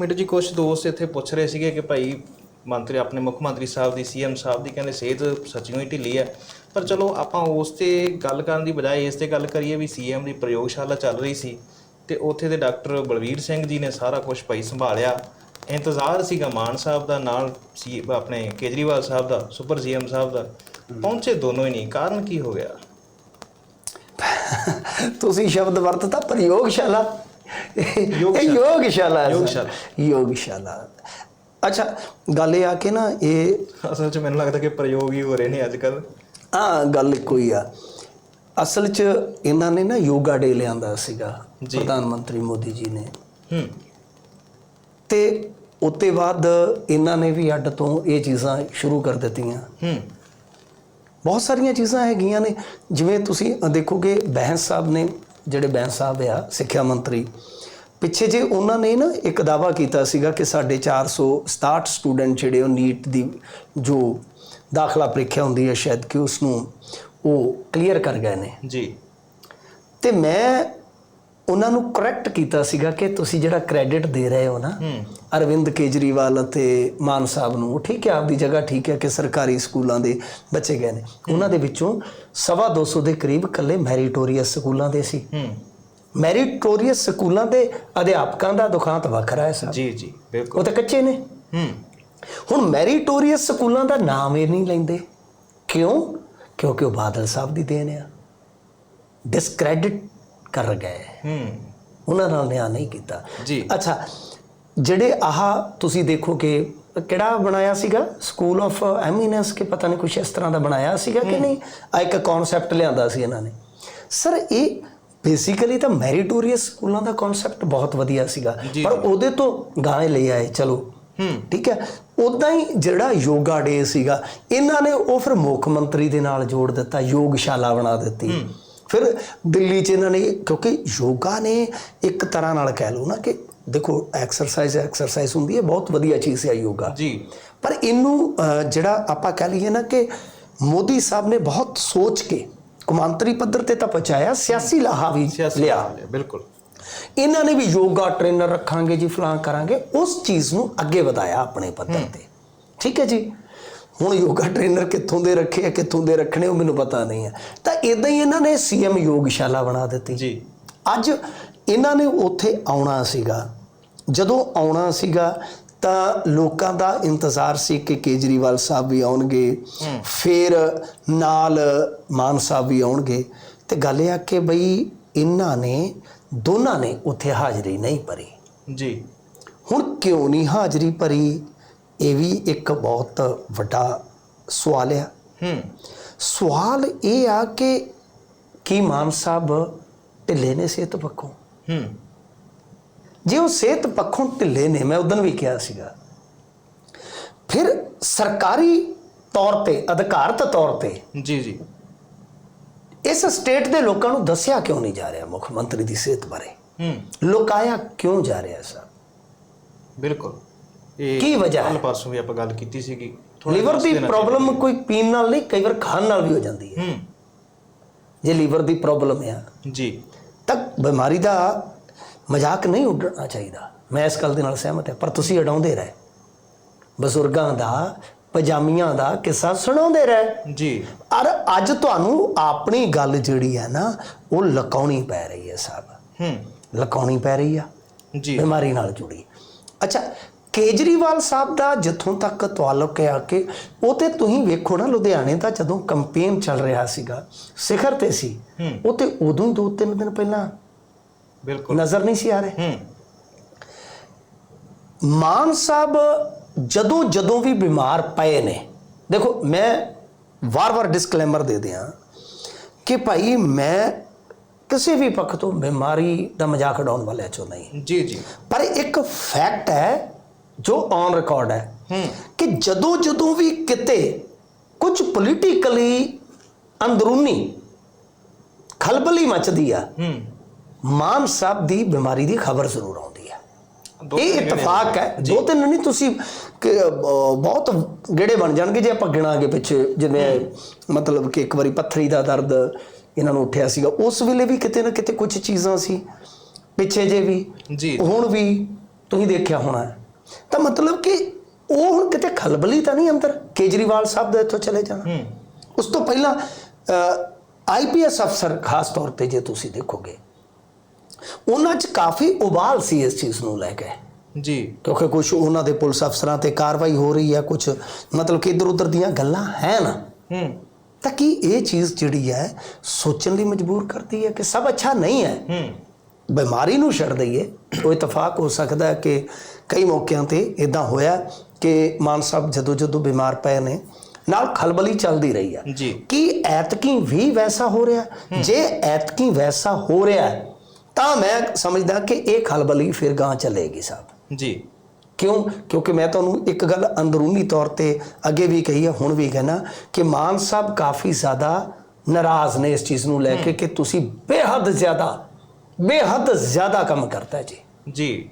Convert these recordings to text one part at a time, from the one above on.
ਮੈਨੂੰ ਜੀ ਕੁਝ ਦੋਸਤ ਇੱਥੇ ਪੁੱਛ ਰਹੇ ਸੀਗੇ ਕਿ ਭਾਈ ਮੰਤਰੀ, ਆਪਣੇ ਮੁੱਖ ਮੰਤਰੀ ਸਾਹਿਬ ਦੀ ਸੀਐਮ ਸਾਹਿਬ ਦੀ ਕਹਿੰਦੇ ਸਿਹਤ ਸੱਚੀਓ ਹੀ ਢਿੱਲੀ ਹੈ। ਪਰ ਚਲੋ ਆਪਾਂ ਉਸ ਤੇ ਗੱਲ ਕਰਨ ਦੀ ਬਜਾਏ ਇਸ ਤੇ ਗੱਲ ਕਰੀਏ ਵੀ ਸੀਐਮ ਦੀ ਪ੍ਰਯੋਗਸ਼ਾਲਾ ਚੱਲ ਰਹੀ ਸੀ ਤੇ ਉੱਥੇ ਦੇ ਡਾਕਟਰ ਬਲਵੀਰ ਸਿੰਘ ਜੀ ਨੇ ਸਾਰਾ ਕੁਝ ਭਾਈ ਸੰਭਾਲਿਆ। ਇੰਤਜ਼ਾਰ ਸੀਗਾ ਮਾਨ ਸਾਹਿਬ ਦਾ, ਨਾਲ ਸੀ ਆਪਣੇ ਕੇਜਰੀਵਾਲ ਸਾਹਿਬ ਦਾ, ਸੁਪਰ ਸੀਐਮ ਸਾਹਿਬ ਦਾ। ਪਹੁੰਚੇ ਦੋਨੋਂ ਹੀ ਨਹੀਂ, ਕਾਰਨ ਕੀ ਹੋ ਗਿਆ? ਤੁਸੀਂ ਸ਼ਬਦ ਵਰਤਤਾ ਪ੍ਰਯੋਗਸ਼ਾਲਾ। ਇਹ ਯੋਗਸ਼ਾਲਾ। ਯੋਗਸ਼ਾਲਾ। ਯੋਗਸ਼ਾਲਾ। ਅੱਛਾ ਗੱਲ ਇਹ ਆ ਕਿ ਨਾ ਇਹ ਅਸਲ 'ਚ ਮੈਨੂੰ ਲੱਗਦਾ ਕਿ ਪ੍ਰਯੋਗ ਹੀ ਹੋ ਰਹੇ ਨੇ ਅੱਜ ਕੱਲ ਆ ਗੱਲ ਕੋਈ ਆ ਅਸਲ 'ਚ ਇਹਨਾਂ ਨੇ ਨਾ ਯੋਗਾ ਡੇ ਲਿਆਂਦਾ ਸੀਗਾ। ਪ੍ਰਧਾਨ ਮੰਤਰੀ ਮੋਦੀ ਜੀ ਨੇ ਹੂੰ ਤੇ ਉੱਤੇ ਬਾਅਦ ਇਹਨਾਂ ਨੇ ਵੀ ਅੱਡ ਤੋਂ ਇਹ ਚੀਜ਼ਾਂ ਸ਼ੁਰੂ ਕਰ ਦਿੱਤੀਆਂ ਹੂੰ ਬਹੁਤ ਸਾਰੀਆਂ ਚੀਜ਼ਾਂ ਹੈਗੀਆਂ ਨੇ ਜਿਵੇਂ ਤੁਸੀਂ ਦੇਖੋਗੇ ਬੈਂਸ ਸਾਹਿਬ ਨੇ ਜਿਹੜੇ ਬੈਂਸ ਸਾਹਿਬ ਆ ਸਿੱਖਿਆ ਮੰਤਰੀ ਪਿੱਛੇ ਜੇ ਉਹਨਾਂ ਨੇ ਨਾ ਇੱਕ ਦਾਵਾ ਕੀਤਾ ਸੀਗਾ ਕਿ ਸਾਡੇ 467 ਸਟੂਡੈਂਟ ਜਿਹੜੇ ਉਹ ਨੀਟ ਦੀ ਜੋ ਦਾਖਲਾ ਪ੍ਰੀਖਿਆ ਹੁੰਦੀ ਹੈ ਸ਼ਾਇਦ ਕਿ ਉਸ ਨੂੰ ਉਹ ਕਲੀਅਰ ਕਰ ਗਏ ਨੇ। ਜੀ। ਤੇ ਮੈਂ ਉਹਨਾਂ ਨੂੰ ਕਰੈਕਟ ਕੀਤਾ ਸੀਗਾ ਕਿ ਤੁਸੀਂ ਜਿਹੜਾ ਕ੍ਰੈਡਿਟ ਦੇ ਰਹੇ ਹੋ ਨਾ ਅਰਵਿੰਦ ਕੇਜਰੀਵਾਲ ਅਤੇ ਮਾਨ ਸਾਹਿਬ ਨੂੰ ਉਹ ਠੀਕ ਹੈ ਆਪਦੀ ਜਗ੍ਹਾ ਠੀਕ ਹੈ ਕਿ ਸਰਕਾਰੀ ਸਕੂਲਾਂ ਦੇ ਬੱਚੇ ਗਏ ਨੇ। ਉਹਨਾਂ ਦੇ ਵਿੱਚੋਂ ਸਵਾ 200 ਦੇ ਕਰੀਬ ਕੱਲੇ ਮੈਰੀਟੋਰੀਅਸ ਸਕੂਲਾਂ ਦੇ ਸੀ। ਮੈਰੀਟੋਰੀਅਸ ਸਕੂਲਾਂ ਦੇ ਅਧਿਆਪਕਾਂ ਦਾ ਦੁਖਾਂਤ ਵੱਖਰਾ ਹੈ ਸਾਹਿਬ ਜੀ ਜੀ ਬਿਲਕੁਲ। ਉਹ ਤਾਂ ਕੱਚੇ ਨੇ। ਹੁਣ ਮੈਰੀਟੋਰੀਅਸ ਸਕੂਲਾਂ ਦਾ ਨਾਮ ਇਹ ਨਹੀਂ ਲੈਂਦੇ। ਕਿਉਂ? ਕਿਉਂਕਿ ਉਹ ਬਾਦਲ ਸਾਹਿਬ ਦੀ ਦੇਣ ਆ। ਡਿਸਕ੍ਰੈਡਿਟ ਕਰ ਗਏ। ਹੂੰ। ਉਹਨਾਂ ਨਾਲ ਨਿਆਂ ਨਹੀਂ ਕੀਤਾ। ਜੀ। ਅੱਛਾ ਜਿਹੜੇ ਆਹ ਤੁਸੀਂ ਦੇਖੋ ਕਿ ਕਿਹੜਾ ਬਣਾਇਆ ਸੀਗਾ? ਸਕੂਲ ਆਫ ਐਮੀਨੈਂਸ ਕਿ ਪਤਾ ਨਹੀਂ ਕੁਛ ਇਸ ਤਰ੍ਹਾਂ ਦਾ ਬਣਾਇਆ ਸੀਗਾ ਕਿ ਨਹੀਂ? ਆ ਇੱਕ ਕਨਸੈਪਟ ਲਿਆਂਦਾ ਸੀ ਇਹਨਾਂ ਨੇ। ਸਰ ਇਹ ਬੇਸਿਕਲੀ ਤਾਂ ਮੈਰੀਟੋਰੀਅਸ ਸਕੂਲਾਂ ਦਾ ਕਨਸੈਪਟ ਬਹੁਤ ਵਧੀਆ ਸੀਗਾ। ਪਰ ਉਹਦੇ ਤੋਂ ਗਾਣੇ ਲਈ ਆਏ ਚਲੋ। ਹੂੰ। ਠੀਕ ਹੈ? ਉਦਾਂ ਹੀ ਜਿਹੜਾ ਯੋਗਾ ਡੇ ਸੀਗਾ ਇਹਨਾਂ ਨੇ ਉਹ ਫਿਰ ਮੁੱਖ ਮੰਤਰੀ ਦੇ ਨਾਲ ਜੋੜ ਦਿੱਤਾ ਯੋਗਸ਼ਾਲਾ ਬਣਾ ਦਿੱਤੀ। ਫਿਰ ਦਿੱਲੀ 'ਚ ਇਹਨਾਂ ਨੇ ਕਿਉਂਕਿ ਯੋਗਾ ਨੇ ਇੱਕ ਤਰ੍ਹਾਂ ਨਾਲ ਕਹਿ ਲਓ ਨਾ ਕਿ ਦੇਖੋ ਐਕਸਰਸਾਈਜ਼ ਐਕਸਰਸਾਈਜ਼ ਹੁੰਦੀ ਹੈ ਬਹੁਤ ਵਧੀਆ ਚੀਜ਼ ਹੈ ਯੋਗਾ। ਜੀ। ਪਰ ਇਹਨੂੰ ਜਿਹੜਾ ਆਪਾਂ ਕਹਿ ਲਈਏ ਨਾ ਕਿ ਮੋਦੀ ਸਾਹਿਬ ਨੇ ਬਹੁਤ ਸੋਚ ਕੇ ਕੌਮਾਂਤਰੀ ਪੱਧਰ ਤੇ ਤਾਂ ਪਹੁੰਚਾਇਆ ਸਿਆਸੀ ਲਾਹਾ ਵੀ ਲਿਆ। ਬਿਲਕੁਲ। ਇਹਨਾਂ ਨੇ ਵੀ ਯੋਗਾ ਟ੍ਰੇਨਰ ਰੱਖਾਂਗੇ ਜੀ ਫਲਾਂ ਕਰਾਂਗੇ ਉਸ ਚੀਜ਼ ਨੂੰ ਅੱਗੇ ਵਧਾਇਆ ਆਪਣੇ ਪੱਧਰ ਤੇ। ਠੀਕ ਹੈ ਜੀ? ਹੁਣ ਯੋਗਾ ਟ੍ਰੇਨਰ ਕਿੱਥੋਂ ਦੇ ਰੱਖੇ ਆ ਕਿੱਥੋਂ ਦੇ ਰੱਖਣੇ ਉਹ ਮੈਨੂੰ ਪਤਾ ਨਹੀਂ ਹੈ ਤਾਂ ਇਦਾਂ ਹੀ ਇਹਨਾਂ ਨੇ ਸੀਐਮ ਯੋਗਸ਼ਾਲਾ ਬਣਾ ਦਿੱਤੀ। ਜੀ। ਅੱਜ ਇਹਨਾਂ ਨੇ ਉੱਥੇ ਆਉਣਾ ਸੀਗਾ। ਜਦੋਂ ਆਉਣਾ ਸੀਗਾ ਤਾਂ ਲੋਕਾਂ ਦਾ ਇੰਤਜ਼ਾਰ ਸੀ ਕਿ ਕੇਜਰੀਵਾਲ ਸਾਹਿਬ ਵੀ ਆਉਣਗੇ। ਫਿਰ ਨਾਲ ਮਾਨ ਸਾਹਿਬ ਵੀ ਆਉਣਗੇ। ਤੇ ਗੱਲ ਇਹ ਆ ਕਿ ਬਈ ਇਹਨਾਂ ਨੇ ਦੋਨਾਂ ਨੇ ਉੱਥੇ ਹਾਜ਼ਰੀ ਨਹੀਂ ਭਰੀ। ਜੀ। ਹੁਣ ਕਿਉਂ ਨਹੀਂ ਹਾਜ਼ਰੀ ਭਰੀ? ਇਹ ਵੀ ਇੱਕ ਬਹੁਤ ਵੱਡਾ ਸਵਾਲ ਆ। ਹੂੰ। ਸਵਾਲ ਇਹ ਆ ਕਿ ਕੀ ਮਾਨ ਸਾਹਿਬ ਢਿੱਲੇ ਨੇ ਸਿਹਤ ਪੱਖੋਂ? ਹੂੰ। ਜੇ ਉਹ ਸਿਹਤ ਪੱਖੋਂ ਢਿੱਲੇ ਨੇ ਮੈਂ ਉਦੋਂ ਵੀ ਕਿਹਾ ਸੀਗਾ। ਫਿਰ ਸਰਕਾਰੀ ਤੌਰ ਤੇ ਅਧਿਕਾਰਤ ਤੌਰ ਤੇ ਜੀ ਜੀ। ਇਸ ਸਟੇਟ ਦੇ ਲੋਕਾਂ ਨੂੰ ਦੱਸਿਆ ਕਿਉਂ ਨਹੀਂ ਜਾ ਰਿਹਾ ਮੁੱਖ ਮੰਤਰੀ ਦੀ ਸਿਹਤ ਬਾਰੇ? ਹੂੰ। ਲੁਕਾਇਆ ਕਿਉਂ ਜਾ ਰਿਹਾ ਸਰ? ਬਿਲਕੁਲ। ਇਹ ਕੀ ਵਜ੍ਹਾ ਹੈ? ਕੱਲ੍ਹ ਪਰਸੋਂ ਵੀ ਆਪਾਂ ਗੱਲ ਕੀਤੀ ਸੀਗੀ। ਥੋੜ੍ਹਾ ਲੀਵਰ ਦੀ ਪ੍ਰੋਬਲਮ ਕੋਈ ਪੀਣ ਨਾਲ ਨਹੀਂ ਕਈ ਵਾਰ ਖਾਣ ਨਾਲ ਵੀ ਹੋ ਜਾਂਦੀ ਹੈ। ਹੂੰ। ਜੇ ਲੀਵਰ ਦੀ ਪ੍ਰੋਬਲਮ ਆ ਜੀ। ਤਾਂ ਬਿਮਾਰੀ ਦਾ ਮਜ਼ਾਕ ਨਹੀਂ ਉੱਡਣਾ ਚਾਹੀਦਾ। ਮੈਂ ਇਸ ਗੱਲ ਦੇ ਨਾਲ ਸਹਿਮਤ ਹਾਂ ਪਰ ਤੁਸੀਂ ਅਡਾਉਂਦੇ ਰਹੇ। ਬਜ਼ੁਰਗਾਂ ਦਾ ਪਜਾਮੀਆਂ ਦਾ ਕਿੱਸਾ ਸੁਣਾਉਂਦੇ ਰਹੇ। ਜੀ। ਔਰ ਅੱਜ ਤੁਹਾਨੂੰ ਆਪਣੀ ਗੱਲ ਜਿਹੜੀ ਹੈ ਨਾ ਉਹ ਲਕਾਉਣੀ ਪੈ ਰਹੀ ਹੈ ਸਾਹਿਬ। ਹੂੰ। ਲਕਾਉਣੀ ਪੈ ਰਹੀ ਆ। ਜੀ। ਬਿਮਾਰੀ ਨਾਲ ਜੁੜੀ। ਅੱਛਾ ਕੇਜਰੀਵਾਲ ਸਾਹਿਬ ਦਾ ਜਿੱਥੋਂ ਤੱਕ ਤਾਲੁਕ ਹੈ ਕਿ ਉਹ ਤੇ ਤੁਸੀਂ ਵੇਖੋ ਨਾ ਲੁਧਿਆਣੇ ਦਾ ਜਦੋਂ ਕੰਪੇਨ ਚੱਲ ਰਿਹਾ ਸੀਗਾ ਸਿਖਰ ਤੇ ਸੀ। ਉਹ ਤੇ ਉਦੋਂ ਹੀ ਦੋ ਤਿੰਨ ਦਿਨ ਪਹਿਲਾਂ ਬਿਲਕੁਲ। ਨਜ਼ਰ ਨਹੀਂ ਸੀ ਆ ਰਹੇ। ਮਾਨ ਸਾਹਿਬ ਜਦੋਂ ਜਦੋਂ ਵੀ ਬਿਮਾਰ ਪਏ ਨੇ ਦੇਖੋ ਮੈਂ ਵਾਰ-ਵਾਰ ਡਿਸਕਲੇਮਰ ਦੇ ਦਿਆਂ ਕਿ ਭਾਈ ਮੈਂ ਕਿਸੇ ਵੀ ਪੱਖ ਤੋਂ ਬਿਮਾਰੀ ਦਾ ਮਜ਼ਾਕ ਉਡਾਉਣ ਵਾਲਿਆਂ ਚੋਂ ਨਹੀਂ। ਜੀ ਜੀ। ਪਰ ਇੱਕ ਫੈਕਟ ਹੈ ਜੋ ਔਨ ਰਿਕਾਰਡ ਹੈ ਕਿ ਜਦੋਂ ਜਦੋਂ ਵੀ ਕਿਤੇ ਕੁਝ ਪੋਲੀਟੀਕਲੀ ਅੰਦਰੂਨੀ ਖਲਬਲੀ ਮਚਦੀ ਆ ਮਾਨ ਸਾਹਿਬ ਦੀ ਬਿਮਾਰੀ ਦੀ ਖਬਰ ਜ਼ਰੂਰ ਆਉਂਦੀ ਹੈ ਦੋ ਇਹ ਇਤਫਾਕ ਹੈ। ਦੋ ਤਿੰਨ ਨਹੀਂ ਤੁਸੀਂ ਬਹੁਤ ਗੇੜੇ ਬਣ ਜਾਣਗੇ ਜੇ ਆਪਾਂ ਗਿਣਾਂਗੇ ਪਿੱਛੇ ਜਿਵੇਂ ਮਤਲਬ ਕਿ ਇੱਕ ਵਾਰੀ ਪੱਥਰੀ ਦਾ ਦਰਦ ਇਹਨਾਂ ਨੂੰ ਉੱਠਿਆ ਸੀਗਾ। ਉਸ ਵੇਲੇ ਵੀ ਕਿਤੇ ਨਾ ਕਿਤੇ ਕੁਝ ਚੀਜ਼ਾਂ ਸੀ। ਪਿੱਛੇ ਜੇ ਵੀ। ਜੀ। ਹੁਣ ਵੀ ਤੁਸੀਂ ਦੇਖਿਆ ਹੋਣਾ ਹੈ। ਤਾਂ ਮਤਲਬ ਕਿ ਉਹ ਹੁਣ ਕਿਤੇ ਖਲਬਲੀ ਤਾਂ ਨਹੀਂ ਅੰਦਰ? ਕੇਜਰੀਵਾਲ ਸਾਹਿਬ ਦਾ ਇੱਥੋਂ ਚਲੇ ਜਾਣਾ। ਉਸ ਤੋਂ ਪਹਿਲਾਂ ਆਈਪੀਐਸ ਅਫਸਰ ਖਾਸ ਤੌਰ ਤੇ ਜੇ ਤੁਸੀਂ ਦੇਖੋਗੇ ਉਹਨਾਂ 'ਚ ਕਾਫੀ ਉਬਾਲ ਸੀ ਇਸ ਚੀਜ਼ ਨੂੰ ਲੈ ਕੇ। ਜੀ। ਕਿਉਂਕਿ ਕੁਝ ਉਹਨਾਂ ਦੇ ਪੁਲਿਸ ਅਫਸਰਾਂ ਤੇ ਕਾਰਵਾਈ ਹੋ ਰਹੀ ਹੈ ਕੁਝ ਮਤਲਬ ਕਿ ਇਧਰ ਉਧਰ ਦੀਆਂ ਗੱਲਾਂ ਹੂੰ। ਤਾਂ ਕੀ ਇਹ ਚੀਜ਼ ਜਿਹੜੀ ਹੈ ਸੋਚਣ ਲਈ ਮਜਬੂਰ ਕਰਦੀ ਹੈ ਕਿ ਸਭ ਅੱਛਾ ਨਹੀਂ ਹੈ? ਹੂੰ। ਬਿਮਾਰੀ ਨੂੰ ਛੱਡ ਦਈਏ। ਉਹ ਇਤਫਾਕ ਹੋ ਸਕਦਾ ਹੈ ਕਿ ਕਈ ਮੌਕਿਆਂ ਤੇ ਇਦਾਂ ਹੋਇਆ ਕਿ ਮਾਨ ਸਾਹਿਬ ਜਦੋਂ ਜਦੋਂ ਬਿਮਾਰ ਪਏ ਨੇ ਨਾਲ ਖਲਬਲੀ ਚੱਲਦੀ ਰਹੀ ਜੀ। ਕੀ ਐਤਕੀ ਵੀ ਵੈਸਾ ਹੋ ਰਿਹਾ? ਜੇ ਐਤਕੀ ਵੈਸਾ ਹੋ ਰਿਹਾ ਤਾਂ ਮੈਂ ਸਮਝਦਾ ਕਿ ਇਹ ਖਲਬਲੀ ਫਿਰ ਗਾਂ ਚੱਲੇਗੀ ਸਾਹਿਬ। ਜੀ। ਕਿਉਂ? ਕਿਉਂਕਿ ਮੈਂ ਤੁਹਾਨੂੰ ਇੱਕ ਗੱਲ ਅੰਦਰੂਨੀ ਤੌਰ ਤੇ ਅੱਗੇ ਵੀ ਕਹੀ ਹੈ ਹੁਣ ਵੀ ਕਹਿਣਾ ਕਿ ਮਾਨ ਸਾਹਿਬ ਕਾਫੀ ਜ਼ਿਆਦਾ ਨਾਰਾਜ਼ ਨੇ ਇਸ ਚੀਜ਼ ਨੂੰ ਲੈ ਕੇ ਕਿ ਤੁਸੀਂ ਬੇਹੱਦ ਜ਼ਿਆਦਾ ਬੇਹੱਦ ਜ਼ਿਆਦਾ ਕੰਮ ਕਰਤਾ ਜੀ। ਜੀ।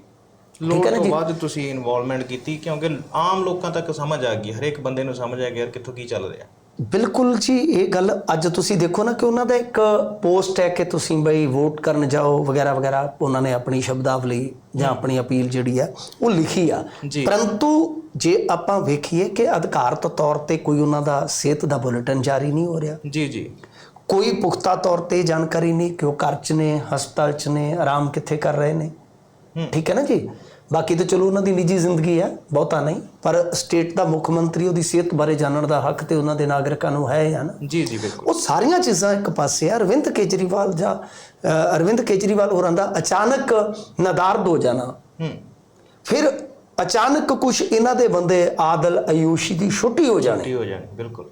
ਲੋੜ ਤੋਂ? ਬਾਅਦ ਤੁਸੀਂ ਇਨਵੋਲਵਮੈਂਟ ਕੀਤੀ ਕਿਉਂਕਿ ਆਮ ਲੋਕਾਂ ਤੱਕ ਸਮਝ ਆ ਗਈ ਹਰੇਕ ਬੰਦੇ ਨੂੰ ਸਮਝ ਆ ਗਿਆ ਕਿੱਥੋਂ ਕੀ ਚੱਲ ਰਿਹਾ। ਬਿਲਕੁਲ ਜੀ ਇਹ ਗੱਲ ਅੱਜ ਤੁਸੀਂ ਦੇਖੋ ਨਾ ਕਿ ਉਹਨਾਂ ਦਾ ਇੱਕ ਪੋਸਟ ਹੈ ਕਿ ਤੁਸੀਂ ਬਈ ਵੋਟ ਕਰਨ ਜਾਓ ਵਗੈਰਾ ਵਗੈਰਾ ਉਹਨਾਂ ਨੇ ਆਪਣੀ ਸ਼ਬਦਾਵਲੀ ਜਾਂ ਆਪਣੀ ਅਪੀਲ ਜਿਹੜੀ ਹੈ ਉਹ ਲਿਖੀ ਆ। ਪਰੰਤੂ ਜੇ ਆਪਾਂ ਵੇਖੀਏ ਕਿ ਅਧਿਕਾਰਤ ਤੌਰ ਤੇ ਕੋਈ ਉਹਨਾਂ ਦਾ ਸਿਹਤ ਦਾ ਬੁਲੇਟਿਨ ਜਾਰੀ ਨਹੀਂ ਹੋ ਰਿਹਾ। ਜੀ ਜੀ। ਕੋਈ ਪੁਖਤਾ ਤੌਰ ਤੇ ਜਾਣਕਾਰੀ ਨਹੀਂ ਕਿ ਉਹ ਘਰ 'ਚ ਨੇ ਹਸਪਤਾਲ 'ਚ ਨੇ ਆਰਾਮ ਕਿੱਥੇ ਕਰ ਰਹੇ ਨੇ। ਠੀਕ ਹੈ ਨਾ ਜੀ? ਬਾਕੀ ਤਾਂ ਚਲੋ ਉਹਨਾਂ ਦੀ ਨਿੱਜੀ ਜ਼ਿੰਦਗੀ ਹੈ ਬਹੁਤਾ ਨਹੀਂ ਪਰ ਸਟੇਟ ਦਾ ਮੁੱਖ ਮੰਤਰੀ ਉਹਦੀ ਸਿਹਤ ਬਾਰੇ ਜਾਣਨ ਦਾ ਹੱਕ ਤੇ ਉਹਨਾਂ ਦੇ ਨਾਗਰਿਕਾਂ ਨੂੰ ਹੈ ਹੈ ਨਾ। ਜੀ ਜੀ ਬਿਲਕੁਲ। ਉਹ ਸਾਰੀਆਂ ਚੀਜ਼ਾਂ ਇੱਕ ਪਾਸੇ ਆ ਅਰਵਿੰਦ ਕੇਜਰੀਵਾਲ ਜਾਂ ਅਰਵਿੰਦ ਕੇਜਰੀਵਾਲ ਹੋਰਾਂ ਦਾ ਅਚਾਨਕ ਨਦਾਰਦ ਹੋ ਜਾਣਾ। ਫਿਰ ਅਚਾਨਕ ਕੁਝ ਇਹਨਾਂ ਦੇ ਬੰਦੇ ਆਦਲ ਆਯੂਸ਼ੀ ਦੀ ਛੁੱਟੀ ਹੋ ਜਾਣੀ। ਛੁੱਟੀ ਹੋ ਜਾਣੀ ਬਿਲਕੁਲ।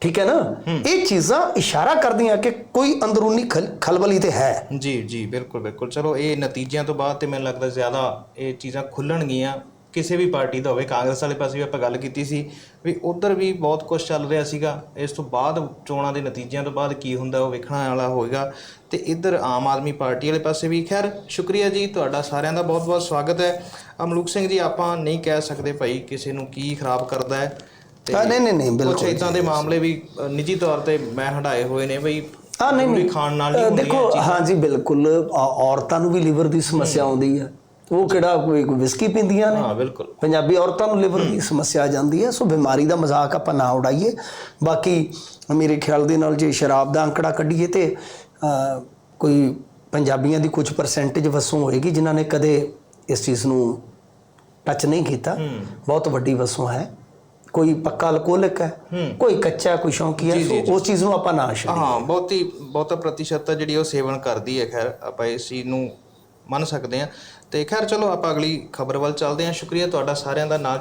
ਠੀਕ ਹੈ ਨਾ? ਇਹ ਚੀਜ਼ਾਂ ਇਸ਼ਾਰਾ ਕਰਦੀਆਂ ਕਿ ਕੋਈ ਅੰਦਰੂਨੀ ਖਲ- ਖਲਬਲੀ ਤੇ ਹੈ। ਜੀ ਜੀ ਬਿਲਕੁਲ ਬਿਲਕੁਲ। ਚਲੋ ਇਹ ਨਤੀਜਿਆਂ ਤੋਂ ਬਾਅਦ ਤੇ ਮੈਨੂੰ ਲੱਗਦਾ ਜ਼ਿਆਦਾ ਇਹ ਚੀਜ਼ਾਂ ਖੁੱਲਣਗੀਆਂ ਕਿਸੇ ਵੀ ਪਾਰਟੀ ਦਾ ਹੋਵੇ। ਕਾਂਗਰਸ ਵਾਲੇ ਪਾਸੇ ਵੀ ਆਪਾਂ ਗੱਲ ਕੀਤੀ ਸੀ ਵੀ ਉਧਰ ਵੀ ਬਹੁਤ ਕੁਝ ਚੱਲ ਰਿਹਾ ਸੀਗਾ। ਇਸ ਤੋਂ ਬਾਅਦ ਚੋਣਾਂ ਦੇ ਨਤੀਜਿਆਂ ਤੋਂ ਬਾਅਦ ਕੀ ਹੁੰਦਾ ਉਹ ਵੇਖਣ ਵਾਲਾ ਹੋਏਗਾ। ਤੇ ਇੱਧਰ ਆਮ ਆਦਮੀ ਪਾਰਟੀ ਵਾਲੇ ਪਾਸੇ ਵੀ ਖੈਰ ਸ਼ੁਕਰੀਆ ਜੀ ਤੁਹਾਡਾ ਸਾਰਿਆਂ ਦਾ ਬਹੁਤ ਬਹੁਤ ਸਵਾਗਤ ਹੈ। ਅਮਲੂਕ ਸਿੰਘ ਜੀ ਆਪਾਂ ਨਹੀਂ ਕਹਿ ਸਕਦੇ ਭਾਈ ਕਿਸੇ ਨੂੰ ਕੀ ਖਰਾਬ ਕਰਦਾ ਹੈ। ਹਾਂ, ਨਹੀਂ ਨਹੀਂ ਨਹੀਂ ਕੁਝ ਬਿਲਕੁਲ ਇਦਾਂ ਦੇ ਮਾਮਲੇ ਵੀ ਨਿੱਜੀ ਤੌਰ ਤੇ ਮੈਂ ਹਟਾਏ ਹੋਏ ਨੇ ਬਈ ਹਾਂ ਨਹੀਂ ਨਹੀਂ। ਖਾਣ ਨਾਲ ਨਹੀਂ ਅ, ਹੁੰਦੀਆਂ ਦੇਖੋ। ਹਾਂ ਜੀ ਬਿਲਕੁਲ। ਔਰਤਾਂ ਨੂੰ ਵੀ ਲਿਵਰ ਦੀ ਸਮੱਸਿਆ ਆਉਂਦੀ ਹੈ। ਉਹ ਕਿਹੜਾ ਕੋਈ ਵਿਸਕੀ ਪੀਂਦੀਆਂ ਨੇ? ਹਾਂ ਬਿਲਕੁਲ। ਪੰਜਾਬੀ ਔਰਤਾਂ ਨੂੰ ਲਿਵਰ ਦੀ ਸਮੱਸਿਆ ਆ ਜਾਂਦੀ ਹੈ ਸੋ ਬਿਮਾਰੀ ਦਾ ਮਜ਼ਾਕ ਆਪਾਂ ਨਾ ਉਡਾਈਏ। ਬਾਕੀ ਮੇਰੇ ਖਿਆਲ ਦੇ ਨਾਲ ਜੇ ਸ਼ਰਾਬ ਦਾ ਅੰਕੜਾ ਕੱਢੀਏ ਤੇ ਕੋਈ ਪੰਜਾਬੀਆਂ ਦੀ ਕੁਝ ਪਰਸੈਂਟੇਜ ਵਸੋਂ ਹੋਏਗੀ ਜਿਨ੍ਹਾਂ ਨੇ ਕਦੇ ਇਸ ਚੀਜ਼ ਨੂੰ ਟੱਚ ਨਹੀਂ ਕੀਤਾ। ਬਹੁਤ ਵੱਡੀ ਵਸੋਂ ਹੈ। ਕੋਈ ਪੱਕਾ ਅਲਕੋਹਲਿਕ ਹੈ ਕੋਈ ਕੱਚਾ ਕੋਈ ਸ਼ੌਂਕੀ ਹੈ ਉਸ ਚੀਜ਼ ਨੂੰ ਆਪਾਂ ਨਾ ਛੱਡੀਏ। ਹਾਂ ਬਹੁਤੀ ਬਹੁਤਾ ਪ੍ਰਤੀਸ਼ਤ ਜਿਹੜੀ ਉਹ ਸੇਵਨ ਕਰਦੀ ਹੈ ਖੈਰ ਆਪਾਂ ਇਸ ਚੀਜ਼ ਨੂੰ ਮੰਨ ਸਕਦੇ ਹਾਂ। ਤੇ ਖੈਰ ਚਲੋ ਆਪਾਂ ਅਗਲੀ ਖਬਰ ਵੱਲ ਚੱਲਦੇ ਹਾਂ। ਸ਼ੁਕਰੀਆ ਤੁਹਾਡਾ ਸਾਰਿਆਂ ਦਾ ਨਾਲ